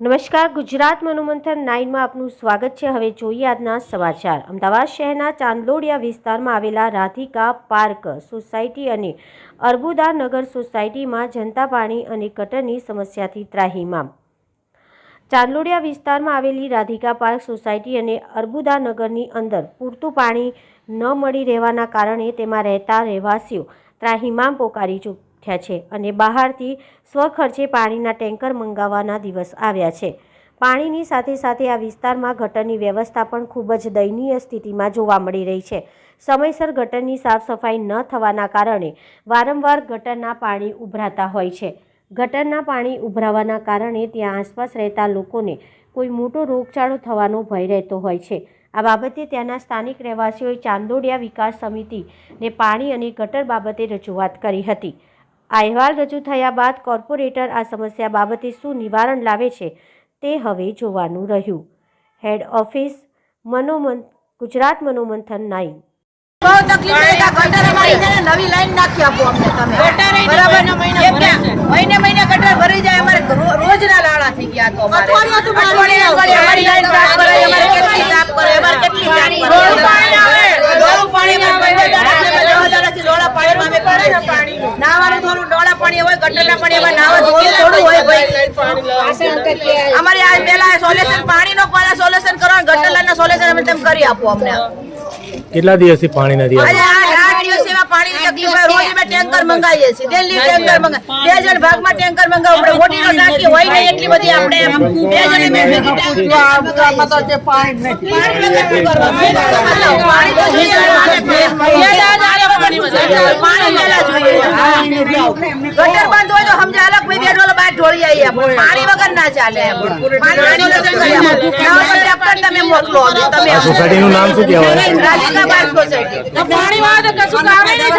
નમસ્કાર, ગુજરાત મનોમંથન નાઇનમાં આપનું સ્વાગત છે. હવે જોઈએ આજના સમાચાર. અમદાવાદ શહેરના ચાંદલોડિયા વિસ્તારમાં આવેલા રાધિકા પાર્ક સોસાયટી અને અર્બુદા નગર સોસાયટીમાં જનતા પાણી અને ગટરની સમસ્યાથી ત્રાહીમામ. ચાંદલોડિયા વિસ્તારમાં આવેલી રાધિકા પાર્ક સોસાયટી અને અર્બુદા નગરની અંદર પૂરતું પાણી ન મળી રહેવાના કારણે તેમાં રહેતા રહેવાસીઓ ત્રાહીમામ પોકારી ચૂક્યા છે અને બહારથી સ્વખર્ચે પાણીના ટેન્કર મંગાવવાના દિવસ આવ્યા છે. પાણીની સાથે સાથે આ વિસ્તારમાં ગટરની વ્યવસ્થા પણ ખૂબ જ દયનીય સ્થિતિમાં જોવા મળી રહી છે. સમયસર ગટરની સાફ સફાઈ ન થવાના કારણે વારંવાર ગટરના પાણી ઉભરાતા હોય છે. ગટરના પાણી ઉભરાવાના કારણે ત્યાં આસપાસ રહેતા લોકોને કોઈ મોટો રોગચાળો થવાનો ભય રહેતો હોય છે. આ બાબતે ત્યાંના સ્થાનિક રહેવાસીઓએ ચાંદોડિયા વિકાસ સમિતિને પાણી અને ગટર બાબતે રજૂઆત કરી હતી. આ અહેવાલ રજૂ થયા બાદ કોર્પોરેટર આ સમસ્યા બાબતે શું નિવારણ લાવે છે તે હવે જોવાનું રહ્યું. હેડ ઓફિસ મનોમન ગુજરાત મનોમંથન નાઈ નવી લાઈન નાખી આપો અમને તમે. બરાબર? મહિને મહિને ગટર ભરાઈ જાય. અમારે રોજના લાડા થઈ ગયા તો અમારે અઠવાડિયે અઠવાડિયે અમારી લાઈન સાફ કરે અમારે કેટલી સાફ કરે અમારે કેટલી સાફ કરે ડોળું પાણી આવે ડોળું પાણી માં પંદર દાડા છે, દસ દાડાથી ડોળા પાણીમાં અમે પડે ને નાવાનું થોડું ડોળા પાણી હોય ગટરના પાણી એમાં નાવા થોડું થોડું હોય ભાઈ. અમારી આ પેલા સોલ્યુશન પાણીનો પહેલા સોલ્યુશન કરો ગટરના સોલ્યુશન અમે તેમ કરી આપો અમને. કેટલા દિવસથી પાણી નથી. પાણી ગટર બંધ હોય તો સમજે અલગ ભાઈ બે ડોલો બહાર ઢોળી આવીએ આપણે. પાણી વગર ના ચાલે. ના તમે મોકલો તમે આ સોસાયટીનું નામ શું કહેવાય? રાધિકા બાર સોસાયટી પાણી વાળા તો કશું કામે નહીં